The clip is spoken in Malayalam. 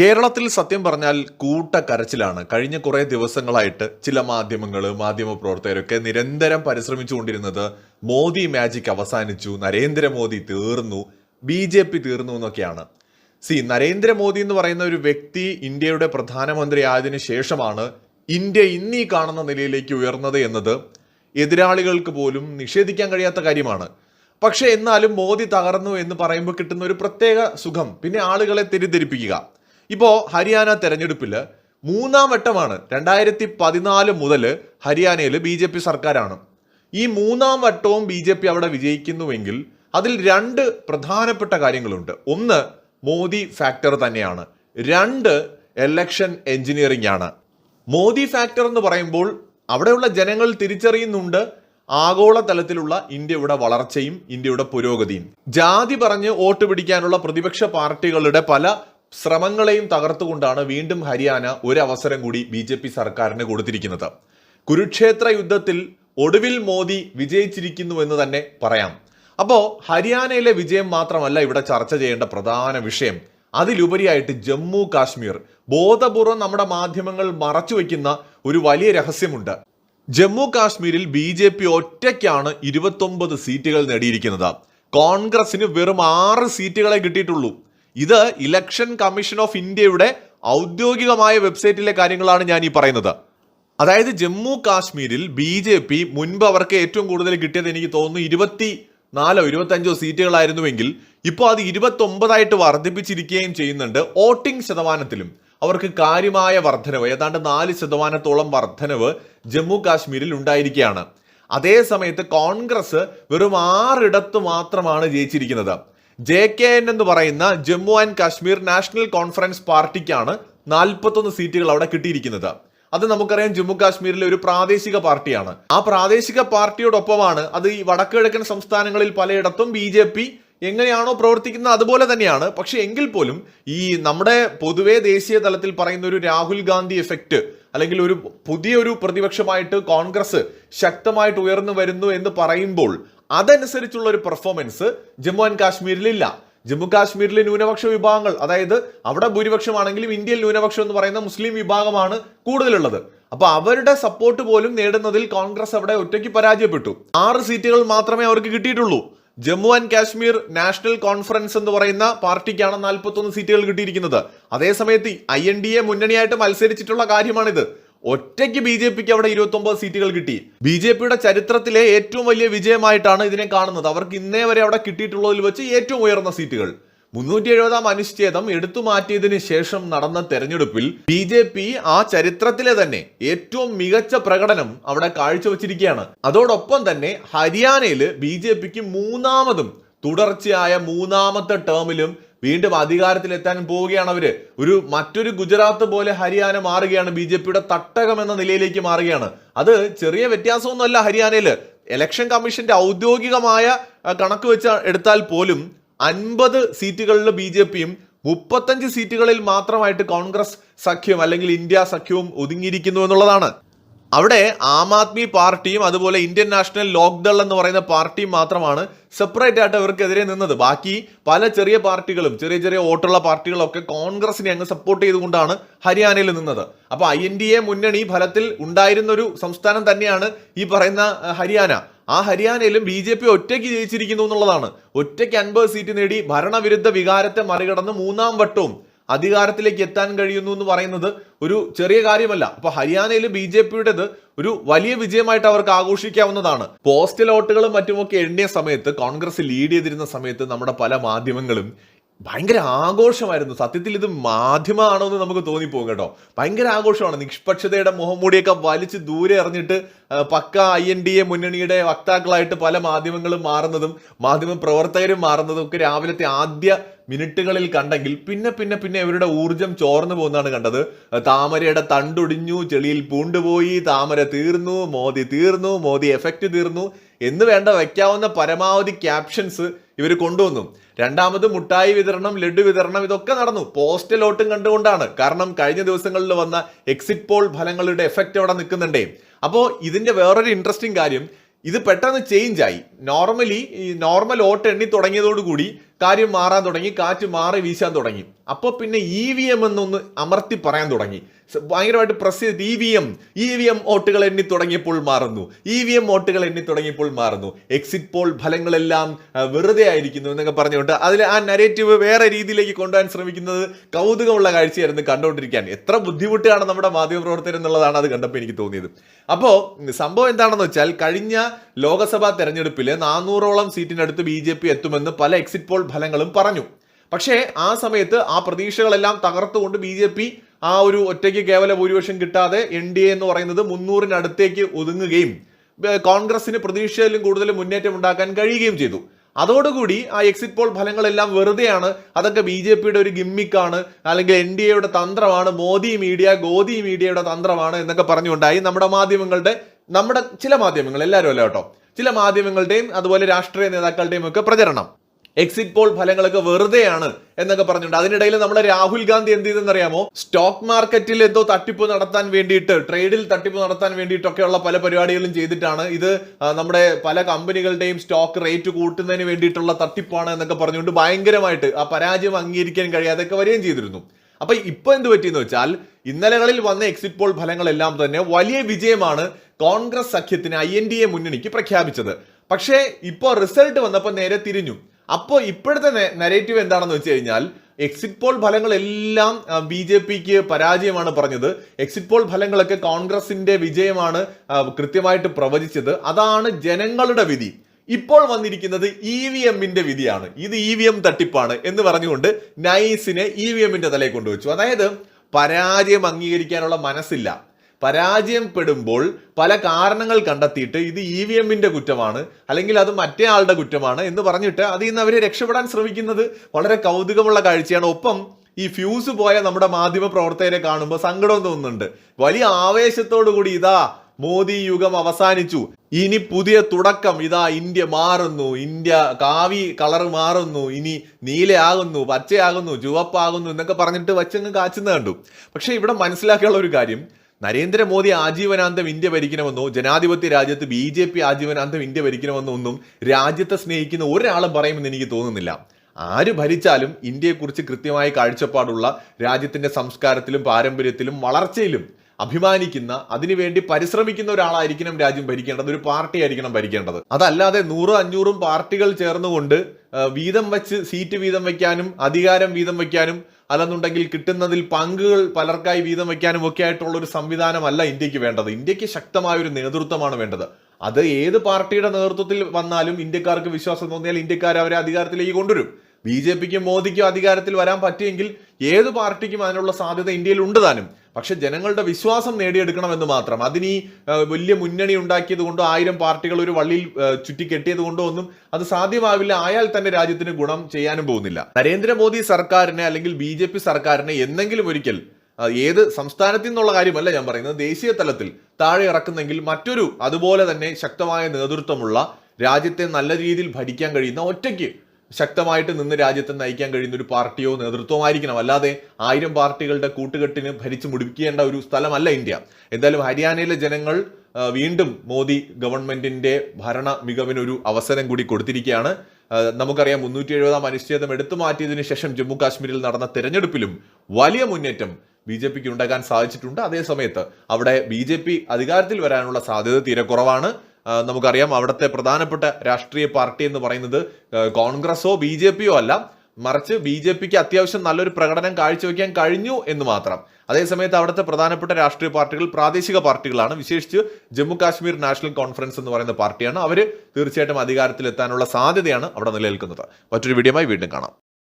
കേരളത്തിൽ സത്യം പറഞ്ഞാൽ കൂട്ടക്കരച്ചിലാണ്. കഴിഞ്ഞ കുറേ ദിവസങ്ങളായിട്ട് ചില മാധ്യമങ്ങൾ മാധ്യമ പ്രവർത്തകരൊക്കെ നിരന്തരം പരിശ്രമിച്ചുകൊണ്ടിരുന്നത് മോദി മാജിക് അവസാനിച്ചു നരേന്ദ്രമോദി തീർന്നു ബി ജെ പി തീർന്നു എന്നൊക്കെയാണ്. സി നരേന്ദ്രമോദി എന്ന് പറയുന്ന ഒരു വ്യക്തി ഇന്ത്യയുടെ പ്രധാനമന്ത്രി ആയതിനു ശേഷമാണ് ഇന്ത്യ ഇന്നീ കാണുന്ന നിലയിലേക്ക് ഉയർന്നത് എന്നത് എതിരാളികൾക്ക് പോലും നിഷേധിക്കാൻ കഴിയാത്ത കാര്യമാണ്. പക്ഷേ എന്നാലും മോദി തകർന്നു എന്ന് പറയുമ്പോൾ കിട്ടുന്ന ഒരു പ്രത്യേക സുഖം പിന്നെ ആളുകളെ തെറ്റിദ്ധരിപ്പിക്കുക. ഇപ്പോ ഹരിയാന തെരഞ്ഞെടുപ്പിൽ മൂന്നാം വട്ടമാണ് രണ്ടായിരത്തി പതിനാല് മുതൽ ഹരിയാനയിൽ ബി ജെ പി സർക്കാരാണ്. ഈ മൂന്നാം വട്ടവും ബി ജെ പി അവിടെ വിജയിക്കുന്നുവെങ്കിൽ അതിൽ രണ്ട് പ്രധാനപ്പെട്ട കാര്യങ്ങളുണ്ട്. ഒന്ന് മോദി ഫാക്ടർ തന്നെയാണ്. രണ്ട് എലക്ഷൻ എഞ്ചിനീയറിംഗ് ആണ്. മോദി ഫാക്ടർ എന്ന് പറയുമ്പോൾ അവിടെയുള്ള ജനങ്ങൾ തിരിച്ചറിയുന്നുണ്ട്. ആഗോള തലത്തിലുള്ള ഇന്ത്യയുടെ വളർച്ചയും ഇന്ത്യയുടെ പുരോഗതിയും. ജാതി പറഞ്ഞ് വോട്ട് പിടിക്കാനുള്ള പ്രതിപക്ഷ പാർട്ടികളുടെ പല ശ്രമങ്ങളെയും തകർത്തുകൊണ്ടാണ് വീണ്ടും ഹരിയാന ഒരു അവസരം കൂടി ബി ജെ പി സർക്കാരിന് കൊടുത്തിരിക്കുന്നത്. കുരുക്ഷേത്ര യുദ്ധത്തിൽ ഒടുവിൽ മോദി വിജയിച്ചിരിക്കുന്നു എന്ന് തന്നെ പറയാം. അപ്പോ ഹരിയാനയിലെ വിജയം മാത്രമല്ല ഇവിടെ ചർച്ച ചെയ്യേണ്ട പ്രധാന വിഷയം. അതിലുപരിയായിട്ട് ജമ്മു കാശ്മീർ. ബോധപൂർവം നമ്മുടെ മാധ്യമങ്ങൾ മറച്ചു വയ്ക്കുന്ന ഒരു വലിയ രഹസ്യമുണ്ട്. ജമ്മു കാശ്മീരിൽ ബി ജെ പി ഒറ്റയ്ക്കാണ് ഇരുപത്തൊമ്പത് സീറ്റുകൾ നേടിയിരിക്കുന്നത്. കോൺഗ്രസിന് വെറും ആറ് സീറ്റുകളെ കിട്ടിയിട്ടുള്ളൂ. ഇത് ഇലക്ഷൻ കമ്മീഷൻ ഓഫ് ഇന്ത്യയുടെ ഔദ്യോഗികമായ വെബ്സൈറ്റിലെ കാര്യങ്ങളാണ് ഞാൻ ഈ പറയുന്നത്. അതായത് ജമ്മു കാശ്മീരിൽ ബി ജെ പി മുൻപ് അവർക്ക് ഏറ്റവും കൂടുതൽ കിട്ടിയത് എനിക്ക് തോന്നുന്നു ഇരുപത്തി നാലോ ഇരുപത്തഞ്ചോ സീറ്റുകളായിരുന്നുവെങ്കിൽ ഇപ്പോൾ അത് ഇരുപത്തി ഒമ്പതായിട്ട് വർദ്ധിപ്പിച്ചിരിക്കുകയും ചെയ്യുന്നുണ്ട്. വോട്ടിംഗ് ശതമാനത്തിലും അവർക്ക് കാര്യമായ വർധനവ് ഏതാണ്ട് നാല് ശതമാനത്തോളം വർധനവ് ജമ്മു കാശ്മീരിൽ ഉണ്ടായിരിക്കുകയാണ്. അതേസമയത്ത് കോൺഗ്രസ് വെറും ആറിടത്ത് മാത്രമാണ് ജയിച്ചിരിക്കുന്നത്. ജെ കെ എൻ എന്ന് പറയുന്ന Jammu and Kashmir national conference പാർട്ടിക്കാണ് നാൽപ്പത്തൊന്ന് സീറ്റുകൾ അവിടെ കിട്ടിയിരിക്കുന്നത്. അത് നമുക്കറിയാം ജമ്മു കാശ്മീരിലെ ഒരു പ്രാദേശിക പാർട്ടിയാണ്. ആ പ്രാദേശിക പാർട്ടിയോടൊപ്പമാണ് അത് ഈ വടക്കുകിഴക്കൻ സംസ്ഥാനങ്ങളിൽ പലയിടത്തും ബി ജെ പി എങ്ങനെയാണോ പ്രവർത്തിക്കുന്നത് അതുപോലെ തന്നെയാണ്. പക്ഷെ എങ്കിൽ പോലും ഈ നമ്മുടെ പൊതുവേ ദേശീയ തലത്തിൽ പറയുന്ന ഒരു രാഹുൽ ഗാന്ധി എഫക്റ്റ് അല്ലെങ്കിൽ ഒരു പുതിയൊരു പ്രതിപക്ഷമായിട്ട് കോൺഗ്രസ് ശക്തമായിട്ട് ഉയർന്നു വരുന്നു എന്ന് പറയുമ്പോൾ അതനുസരിച്ചുള്ള ഒരു പെർഫോമൻസ് ജമ്മു ആൻഡ് കാശ്മീരിലില്ല. ജമ്മു കാശ്മീരിലെ ന്യൂനപക്ഷ വിഭാഗങ്ങൾ അതായത് അവിടെ ഭൂരിപക്ഷമാണെങ്കിലും ഇന്ത്യയിൽ ന്യൂനപക്ഷം എന്ന് പറയുന്ന മുസ്ലിം വിഭാഗമാണ് കൂടുതലുള്ളത്. അപ്പൊ അവരുടെ സപ്പോർട്ട് പോലും നേടുന്നതിൽ കോൺഗ്രസ് അവിടെ ഒറ്റയ്ക്ക് പരാജയപ്പെട്ടു. ആറ് സീറ്റുകൾ മാത്രമേ അവർക്ക് കിട്ടിയിട്ടുള്ളൂ. Jammu and Kashmir national conference എന്ന് പറയുന്ന പാർട്ടിക്കാണ് നാൽപ്പത്തൊന്ന് സീറ്റുകൾ കിട്ടിയിരിക്കുന്നത്. അതേസമയത്ത് ഐ എൻ ഡി എ മുന്നണിയായിട്ട് മത്സരിച്ചിട്ടുള്ള കാര്യമാണിത്. ഒറ്റയ്ക്ക് ബി ജെ പിക്ക് അവിടെ ഇരുപത്തി ഒമ്പത് സീറ്റുകൾ കിട്ടി. ബി ജെ പിയുടെ ചരിത്രത്തിലെ ഏറ്റവും വലിയ വിജയമായിട്ടാണ് ഇതിനെ കാണുന്നത്. അവർക്ക് ഇന്നേ വരെ അവിടെ കിട്ടിയിട്ടുള്ളതിൽ വെച്ച് ഏറ്റവും ഉയർന്ന സീറ്റുകൾ. മുന്നൂറ്റി എഴുപതാം അനുച്ഛേദം എടുത്തു മാറ്റിയതിന് ശേഷം നടന്ന തെരഞ്ഞെടുപ്പിൽ ബി ജെ പി ആ ചരിത്രത്തിലെ തന്നെ ഏറ്റവും മികച്ച പ്രകടനം അവിടെ കാഴ്ചവെച്ചിരിക്കുകയാണ്. അതോടൊപ്പം തന്നെ ഹരിയാനയിൽ ബി ജെ പിക്ക് മൂന്നാമതും തുടർച്ചയായ മൂന്നാമത്തെ ടേമിലും വീണ്ടും അധികാരത്തിലെത്താൻ പോവുകയാണ് അവർ. ഒരു മറ്റൊരു ഗുജറാത്ത് പോലെ ഹരിയാന മാറുകയാണ് ബി ജെ പിയുടെ തട്ടകം എന്ന നിലയിലേക്ക് മാറുകയാണ്. അത് ചെറിയ വ്യത്യാസമൊന്നുമല്ല ഹരിയാനയിൽ ഇലക്ഷൻ കമ്മീഷന്റെ ഔദ്യോഗികമായ കണക്ക് വെച്ച് എടുത്താൽ പോലും അൻപത് സീറ്റുകളിൽ ബി ജെ പിയും മുപ്പത്തഞ്ച് സീറ്റുകളിൽ മാത്രമായിട്ട് കോൺഗ്രസ് സഖ്യം അല്ലെങ്കിൽ ഇന്ത്യ സഖ്യവും ഒതുങ്ങിയിരിക്കുന്നു എന്നുള്ളതാണ്. അവിടെ ആം ആദ്മി പാർട്ടിയും അതുപോലെ ഇന്ത്യൻ നാഷണൽ ലോക്ദൾ എന്ന് പറയുന്ന പാർട്ടിയും മാത്രമാണ് സെപ്പറേറ്റ് ആയിട്ട് അവർക്കെതിരെ നിന്നത്. ബാക്കി പല ചെറിയ പാർട്ടികളും ചെറിയ ചെറിയ വോട്ടുള്ള പാർട്ടികളൊക്കെ കോൺഗ്രസിനെ അങ്ങ് സപ്പോർട്ട് ചെയ്തുകൊണ്ടാണ് ഹരിയാനയിൽ നിന്നത്. അപ്പോൾ ഐ എൻ ഡി എ മുന്നണി ഫലത്തിൽ ഉണ്ടായിരുന്ന ഒരു സംസ്ഥാനം തന്നെയാണ് ഈ പറയുന്ന ഹരിയാന. ആ ഹരിയാനയിലും ബി ജെ പി ഒറ്റയ്ക്ക് ജയിച്ചിരിക്കുന്നു എന്നുള്ളതാണ്. ഒറ്റയ്ക്ക് അൻപത് സീറ്റ് നേടി ഭരണവിരുദ്ധ വികാരത്തെ മറികടന്ന് മൂന്നാം വട്ടവും അധികാരത്തിലേക്ക് എത്താൻ കഴിയുന്നു എന്ന് പറയുന്നത് ഒരു ചെറിയ കാര്യമല്ല. അപ്പൊ ഹരിയാനയിൽ ബി ജെ പിയുടേത് ഒരു വലിയ വിജയമായിട്ട് അവർക്ക് ആഘോഷിക്കാവുന്നതാണ്. പോസ്റ്റൽ വോട്ടുകളും മറ്റുമൊക്കെ എണ്ണിയ സമയത്ത് കോൺഗ്രസ് ലീഡ് ചെയ്തിരുന്ന സമയത്ത് നമ്മുടെ പല മാധ്യമങ്ങളും ഭയങ്കര ആഘോഷമായിരുന്നു. സത്യത്തിൽ ഇത് മാധ്യമമാണോ എന്ന് നമുക്ക് തോന്നിപ്പോകും കേട്ടോ. ഭയങ്കര ആഘോഷമാണ്. നിഷ്പക്ഷതയുടെ മുഖംമൂടിയൊക്കെ വലിച്ച് ദൂരെ എറിഞ്ഞിട്ട് പക്ക ഐ എൻ ഡി എ മുന്നണിയുടെ വക്താക്കളായിട്ട് പല മാധ്യമങ്ങളും മാറുന്നതും മാധ്യമ പ്രവർത്തകരും മാറുന്നതും ഒക്കെ രാവിലത്തെ ആദ്യ മിനിറ്റുകളിൽ കണ്ടെങ്കിൽ പിന്നെ പിന്നെ പിന്നെ ഇവരുടെ ഊർജം ചോർന്നു പോകുന്നതാണ് കണ്ടത്. താമരയുടെ തണ്ടൊടിഞ്ഞു ചെളിയിൽ പൂണ്ടുപോയി താമര തീർന്നു മോദി തീർന്നു മോദി എഫക്റ്റ് തീർന്നു. എന്ന് വേണ്ട വയ്ക്കാവുന്ന പരമാവധി ക്യാപ്ഷൻസ് ഇവർ കൊണ്ടുവന്നു. രണ്ടാമത് മുട്ടായി വിതരണം ലഡു വിതരണം ഇതൊക്കെ നടന്നു. പോസ്റ്റൽ വോട്ടും കണ്ടുകൊണ്ടാണ്. കാരണം കഴിഞ്ഞ ദിവസങ്ങളിൽ വന്ന എക്സിറ്റ് പോൾ ഫലങ്ങളുടെ എഫക്റ്റ് അവിടെ നിൽക്കുന്നുണ്ടേ. അപ്പോൾ ഇതിന്റെ വേറൊരു ഇൻട്രസ്റ്റിംഗ് കാര്യം ഇത് പെട്ടെന്ന് ചേഞ്ച് ആയി. നോർമലി നോർമൽ വോട്ട് എണ്ണി തുടങ്ങിയതോടുകൂടി കാര്യം മാറാൻ തുടങ്ങി കാറ്റ് മാറി വീശാൻ തുടങ്ങി. അപ്പോൾ പിന്നെ ഇ വി എം എന്നൊന്ന് അമർത്തി പറയാൻ തുടങ്ങി. ഭയങ്കരമായിട്ട് പ്രസ് ചെയ്ത് E V M E V M വോട്ടുകൾ എണ്ണി തുടങ്ങിയപ്പോൾ മാറുന്നു. ഇ വി എം വോട്ടുകൾ എണ്ണി തുടങ്ങിയപ്പോൾ മാറുന്നു. എക്സിറ്റ് പോൾ ഫലങ്ങളെല്ലാം വെറുതെ ആയിരിക്കുന്നു എന്നൊക്കെ പറഞ്ഞുകൊണ്ട് അതിൽ ആ നരേറ്റീവ് വേറെ രീതിയിലേക്ക് കൊണ്ടുപോകാൻ ശ്രമിക്കുന്നത് കൗതുകമുള്ള കാഴ്ചയായിരുന്നു കണ്ടുകൊണ്ടിരിക്കാൻ. എത്ര ബുദ്ധിമുട്ടാണ് നമ്മുടെ മാധ്യമപ്രവർത്തകർ എന്നുള്ളതാണ് അത് കണ്ടപ്പോൾ എനിക്ക് തോന്നിയത്. അപ്പോൾ സംഭവം എന്താണെന്ന് വെച്ചാൽ കഴിഞ്ഞ ലോക്സഭാ തെരഞ്ഞെടുപ്പിൽ നാനൂറോളം സീറ്റിനടുത്ത് ബി ജെ പി എത്തുമെന്ന് പല എക്സിറ്റ് പോൾ ഫലങ്ങളും പറഞ്ഞു. പക്ഷേ ആ സമയത്ത് ആ പ്രതീക്ഷകളെല്ലാം തകർത്തുകൊണ്ട് ബി ജെ പി ആ ഒരു ഒറ്റയ്ക്ക് കേവല ഭൂരിപക്ഷം കിട്ടാതെ എൻ ഡി എ എന്ന് പറയുന്നത് മുന്നൂറിനടുത്തേക്ക് ഒതുങ്ങുകയും കോൺഗ്രസിന് പ്രതീക്ഷയിലും കൂടുതൽ മുന്നേറ്റം ഉണ്ടാക്കാൻ കഴിയുകയും ചെയ്തു. അതോടുകൂടി ആ എക്സിറ്റ് പോൾ ഫലങ്ങളെല്ലാം വെറുതെയാണ്. അതൊക്കെ ബി ജെ പിയുടെ ഒരു ഗിമ്മിക്കാണ് അല്ലെങ്കിൽ എൻ ഡി എയുടെ തന്ത്രമാണ് മോദി മീഡിയ ഗോദി മീഡിയയുടെ തന്ത്രമാണ് എന്നൊക്കെ പറഞ്ഞുകൊണ്ടായി നമ്മുടെ മാധ്യമങ്ങളുടെ നമ്മുടെ ചില മാധ്യമങ്ങൾ എല്ലാവരും അല്ല കേട്ടോ ചില മാധ്യമങ്ങളുടെയും അതുപോലെ രാഷ്ട്രീയ നേതാക്കളുടെയും ഒക്കെ പ്രചരണം. എക്സിറ്റ് പോൾ ഫലങ്ങളൊക്കെ വെറുതെയാണ് എന്നൊക്കെ പറഞ്ഞിട്ടുണ്ട്. അതിനിടയിൽ നമ്മുടെ രാഹുൽ ഗാന്ധി എന്ത് ചെയ്തെന്നറിയാമോ? സ്റ്റോക്ക് മാർക്കറ്റിൽ എന്തോ തട്ടിപ്പ് നടത്താൻ വേണ്ടിയിട്ട് ട്രേഡിൽ തട്ടിപ്പ് നടത്താൻ വേണ്ടിയിട്ടൊക്കെയുള്ള പല പരിപാടികളും ചെയ്തിട്ടാണ് ഇത് നമ്മുടെ പല കമ്പനികളുടെയും സ്റ്റോക്ക് റേറ്റ് കൂട്ടുന്നതിന് വേണ്ടിയിട്ടുള്ള തട്ടിപ്പാണ് എന്നൊക്കെ പറഞ്ഞുകൊണ്ട് ഭയങ്കരമായിട്ട് ആ പരാജയം അംഗീകരിക്കാൻ കഴിയാതെയൊക്കെ വരികയും ചെയ്തിരുന്നു. അപ്പൊ ഇപ്പൊ എന്ത് പറ്റിയെന്ന് വെച്ചാൽ ഇന്നലകളിൽ വന്ന എക്സിറ്റ് പോൾ ഫലങ്ങളെല്ലാം തന്നെ വലിയ വിജയമാണ് കോൺഗ്രസ് സഖ്യത്തിന് ഐ എൻ ഡി എ മുന്നണിക്ക് പ്രഖ്യാപിച്ചത്. പക്ഷേ ഇപ്പോൾ റിസൾട്ട് വന്നപ്പോൾ നേരെ തിരിഞ്ഞു. അപ്പോൾ ഇപ്പോഴത്തെ നെറേറ്റീവ് എന്താണെന്ന് വെച്ച് കഴിഞ്ഞാൽ എക്സിറ്റ് പോൾ ഫലങ്ങളെല്ലാം ബി ജെ പിക്ക് പരാജയമാണ് പറഞ്ഞത്. എക്സിറ്റ് പോൾ ഫലങ്ങളൊക്കെ കോൺഗ്രസിന്റെ വിജയമാണ് കൃത്യമായിട്ട് പ്രവചിച്ചത്. അതാണ് ജനങ്ങളുടെ വിധി. ഇപ്പോൾ വന്നിരിക്കുന്നത് ഇ വി എമ്മിന്റെ വിധിയാണ്. ഇത് ഇ വി എം തട്ടിപ്പാണ് എന്ന് പറഞ്ഞുകൊണ്ട് നൈസിനെ ഇ വി എമ്മിന്റെ തലയിൽ കൊണ്ടുവച്ചു. അതായത് പരാജയം അംഗീകരിക്കാനുള്ള മനസ്സില്ല. പരാജയപ്പെടുമ്പോൾ പല കാരണങ്ങൾ കണ്ടെത്തിയിട്ട് ഇത് ഇ വി എമ്മിന്റെ കുറ്റമാണ് അല്ലെങ്കിൽ അത് മറ്റേ ആളുടെ കുറ്റമാണ് എന്ന് പറഞ്ഞിട്ട് അതിൽ നിന്ന് അവർ രക്ഷപ്പെടാൻ ശ്രമിക്കുന്നത് വളരെ കൗതുകമുള്ള കാഴ്ചയാണ്. ഒപ്പം ഈ ഫ്യൂസ് പോയ നമ്മുടെ മാധ്യമ പ്രവർത്തകരെ കാണുമ്പോൾ സങ്കടം തോന്നുന്നുണ്ട്. വലിയ ആവേശത്തോടു കൂടി ഇതാ മോദി യുഗം അവസാനിച്ചു. ഇനി പുതിയ തുടക്കം ഇതാ ഇന്ത്യ മാറുന്നു ഇന്ത്യ കാവി കളർ മാറുന്നു ഇനി നീലയാകുന്നു പച്ചയാകുന്നു ചുവപ്പാകുന്നു എന്നൊക്കെ പറഞ്ഞിട്ട് വച്ചങ്ങ് കാച്ചുന്ന കണ്ടു. പക്ഷെ ഇവിടെ മനസ്സിലാക്കിയുള്ള ഒരു കാര്യം നരേന്ദ്രമോദി ആജീവനാന്തം ഇന്ത്യ ഭരിക്കണമെന്നോ ജനാധിപത്യ രാജ്യത്ത് ബി ജെ പി ആജീവനാന്തം ഇന്ത്യ ഭരിക്കണമെന്നോ ഒന്നും രാജ്യത്തെ സ്നേഹിക്കുന്ന ഒരാളും പറയുമെന്ന് എനിക്ക് തോന്നുന്നില്ല. ആര് ഭരിച്ചാലും ഇന്ത്യയെക്കുറിച്ച് കൃത്യമായ കാഴ്ചപ്പാടുള്ള രാജ്യത്തിന്റെ സംസ്കാരത്തിലും പാരമ്പര്യത്തിലും വളർച്ചയിലും അഭിമാനിക്കുന്ന അതിനുവേണ്ടി പരിശ്രമിക്കുന്ന ഒരാളായിരിക്കണം രാജ്യം ഭരിക്കേണ്ടത് ഒരു പാർട്ടി ആയിരിക്കണം ഭരിക്കേണ്ടത്. അതല്ലാതെ നൂറും അഞ്ഞൂറും പാർട്ടികൾ ചേർന്നുകൊണ്ട് വീതം വെച്ച് സീറ്റ് വീതം വയ്ക്കാനും അധികാരം വീതം വയ്ക്കാനും അല്ലെന്നുണ്ടെങ്കിൽ കിട്ടുന്നതിൽ പങ്കുകൾ പലർക്കായി വീതം വയ്ക്കാനും ഒക്കെ ആയിട്ടുള്ള ഒരു സംവിധാനമല്ല ഇന്ത്യയ്ക്ക് വേണ്ടത്. ഇന്ത്യയ്ക്ക് ശക്തമായ ഒരു നേതൃത്വമാണ് വേണ്ടത്. അത് ഏത് പാർട്ടിയുടെ നേതൃത്വത്തിൽ വന്നാലും ഇന്ത്യക്കാർക്ക് വിശ്വാസം തോന്നിയാൽ ഇന്ത്യക്കാർ അവരെ അധികാരത്തിലേക്ക് കൊണ്ടുവരും. ബി ജെ പിക്കും മോദിക്കും അധികാരത്തിൽ വരാൻ പറ്റിയെങ്കിൽ ഏത് പാർട്ടിക്കും അതിനുള്ള സാധ്യത ഇന്ത്യയിൽ ഉണ്ട് താനും. പക്ഷെ ജനങ്ങളുടെ വിശ്വാസം നേടിയെടുക്കണമെന്ന് മാത്രം. അതിന് ഈ വലിയ മുന്നണി ഉണ്ടാക്കിയത് കൊണ്ടോ ആയിരം പാർട്ടികൾ ഒരു വള്ളിയിൽ ചുറ്റി ചുറ്റിക്കെട്ടിയത് കൊണ്ടോ ഒന്നും അത് സാധ്യമാവില്ല. ആയാൽ തന്നെ രാജ്യത്തിന് ഗുണം ചെയ്യാനും പോകുന്നില്ല. നരേന്ദ്രമോദി സർക്കാരിനെ അല്ലെങ്കിൽ ബി ജെ പി സർക്കാരിനെ എന്നെങ്കിലും ഒരിക്കൽ ഏത് സംസ്ഥാനത്തിൽ നിന്നുള്ള കാര്യമല്ല ഞാൻ പറയുന്നത് ദേശീയ തലത്തിൽ താഴെ ഇറക്കുന്നെങ്കിൽ മറ്റൊരു അതുപോലെ തന്നെ ശക്തമായ നേതൃത്വമുള്ള രാജ്യത്തെ നല്ല രീതിയിൽ ഭരിക്കാൻ കഴിയുന്ന ഒറ്റയ്ക്ക് ശക്തമായിട്ട് നിന്ന് രാജ്യത്തെ നയിക്കാൻ കഴിയുന്ന ഒരു പാർട്ടിയോ നേതൃത്വമോ ആയിരിക്കണം അല്ലാതെ ആയിരം പാർട്ടികളുടെ കൂട്ടുകെട്ടിന് ഭരിച്ചു മുടിപ്പിക്കേണ്ട ഒരു സ്ഥലമല്ല ഇന്ത്യ. എന്തായാലും ഹരിയാനയിലെ ജനങ്ങൾ വീണ്ടും മോദി ഗവൺമെന്റിന്റെ ഭരണ മികവിനൊരു അവസരം കൂടി കൊടുത്തിരിക്കുകയാണ്. നമുക്കറിയാം മുന്നൂറ്റി എഴുപതാം അനുച്ഛേദം എടുത്തു മാറ്റിയതിനു ശേഷം ജമ്മു കാശ്മീരിൽ നടന്ന തെരഞ്ഞെടുപ്പിലും വലിയ മുന്നേറ്റം ബി ജെ പിക്ക് ഉണ്ടാക്കാൻ സാധിച്ചിട്ടുണ്ട്. അതേസമയത്ത് അവിടെ ബി ജെ പി അധികാരത്തിൽ വരാനുള്ള സാധ്യത തീരെ കുറവാണ്. നമുക്കറിയാം അവിടുത്തെ പ്രധാനപ്പെട്ട രാഷ്ട്രീയ പാർട്ടി എന്ന് പറയുന്നത് കോൺഗ്രസോ ബി ജെ പിയോ അല്ല. മറിച്ച് ബി ജെ പിക്ക് അത്യാവശ്യം നല്ലൊരു പ്രകടനം കാഴ്ചവെക്കാൻ കഴിഞ്ഞു എന്ന് മാത്രം. അതേസമയത്ത് അവിടുത്തെ പ്രധാനപ്പെട്ട രാഷ്ട്രീയ പാർട്ടികൾ പ്രാദേശിക പാർട്ടികളാണ്. വിശേഷിച്ച് ജമ്മു കാശ്മീർ നാഷണൽ കോൺഫറൻസ് എന്ന് പറയുന്ന പാർട്ടിയാണ്. അവർ തീർച്ചയായിട്ടും അധികാരത്തിലെത്താനുള്ള സാധ്യതയാണ് അവിടെ നിലനിൽക്കുന്നത്. മറ്റൊരു വീഡിയോയുമായി വീണ്ടും കാണാം.